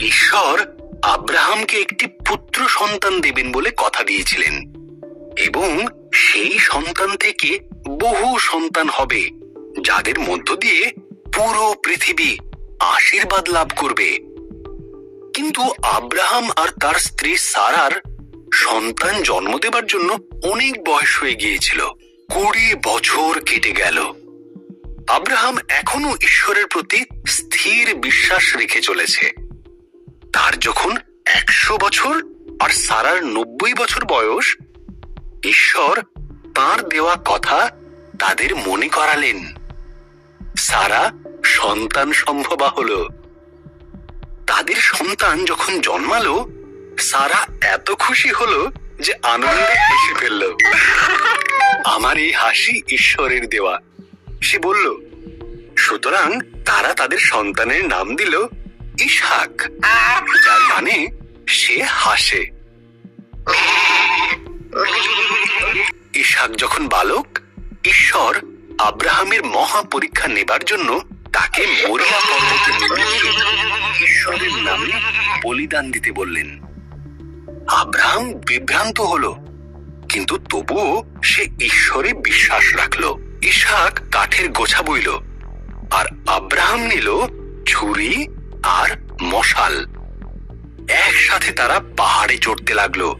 ঈশ্বর আব্রাহামকে একটি পুত্র সন্তান দেবেন বলে কথা দিয়েছিলেন। এবং সেই সন্তান থেকে বহু সন্তান হবে, যাদের মধ্য দিয়ে পুরো পৃথিবী আশীর্বাদ লাভ করবে। কিন্তু আব্রাহাম আর তার স্ত্রী সারার সন্তান জন্ম দেবার জন্য অনেক বয়স হয়ে গিয়েছিল। কুড়ি বছর কেটে গেল। আব্রাহাম এখনও ঈশ্বরের প্রতি স্থির বিশ্বাস রেখে চলেছে। তার যখন একশো বছর আর সারার নব্বই বছর বয়স, ঈশ্বর তার দেওয়া কথা তাদের মনে করালেন। সারা সন্তান সম্ভবা হলো। তাদের সন্তান যখন জন্মালো, সারা এত খুশি হলো যে আনন্দে হেসে ফেলল। আমার এই হাসি ঈশ্বরের দেওয়া। সে বলল, সুতরাং তারা তাদের সন্তানের নাম দিল ইসহাক যার মানে সে হাসে। ইসহাক যখন বালক, ঈশ্বর আব্রাহামের মহা পরীক্ষা নেবার জন্য তাকে মরিয়া পর্বতে ঈশ্বরের নামে বলিদান দিতে বললেন। আব্রাহাম বিভ্রান্ত হলো, কিন্তু তবুও সে ঈশ্বরে বিশ্বাস রাখল। ইসহাক কাঠের গোছা বইল, আর আব্রাহাম নিল ছুরি আর মশাল। একসাথে তারা পাহাড়ে চড়তে লাগল।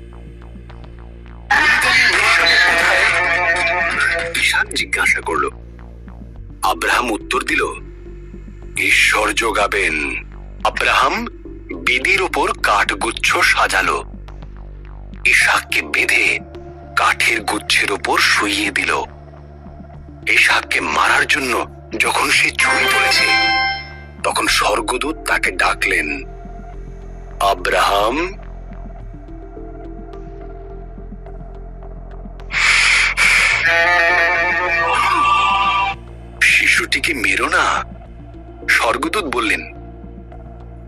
ইসহাক জিজ্ঞাসা করল, আব্রাহাম উত্তর দিল, ঈশ্বর যোগাবেন। আব্রাহাম বেদির ওপর কাঠগুচ্ছ সাজালো। ইসাককে বেঁধে কাঠের গুচ্ছের ওপর শুইয়ে দিল। ইসাককে মারার জন্য যখন সে ছুরি তুলেছে, তখন স্বর্গদূত তাকে ডাকলেন আব্রাহাম শিশুটিকে মেরো না। স্বর্গদূত বললেন,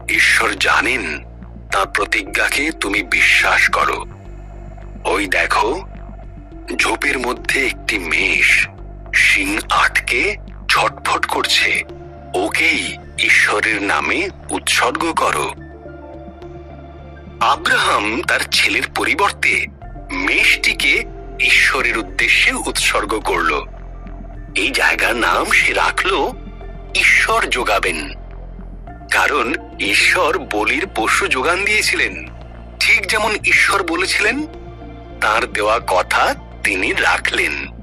ঈশ্বর জানেন, তার প্রতিজ্ঞাকে তুমি বিশ্বাস করো। ওই দেখো, ঝোপের মধ্যে একটি মেষ শিং আটকে ছটফট করছে। ওকেই ঈশ্বরের নামে উৎসর্গ করো। আব্রাহাম তার ছেলের পরিবর্তে মেষটিকে ঈশ্বরের উদ্দেশ্যে উৎসর্গ করল। এই জায়গার নাম সে রাখল ঈশ্বর যোগাবেন। কারণ ঈশ্বর বলির পশু যোগান দিয়েছিলেন। ঠিক যেমন ঈশ্বর বলেছিলেন, তার দেওয়া কথা তিনি রাখলেন।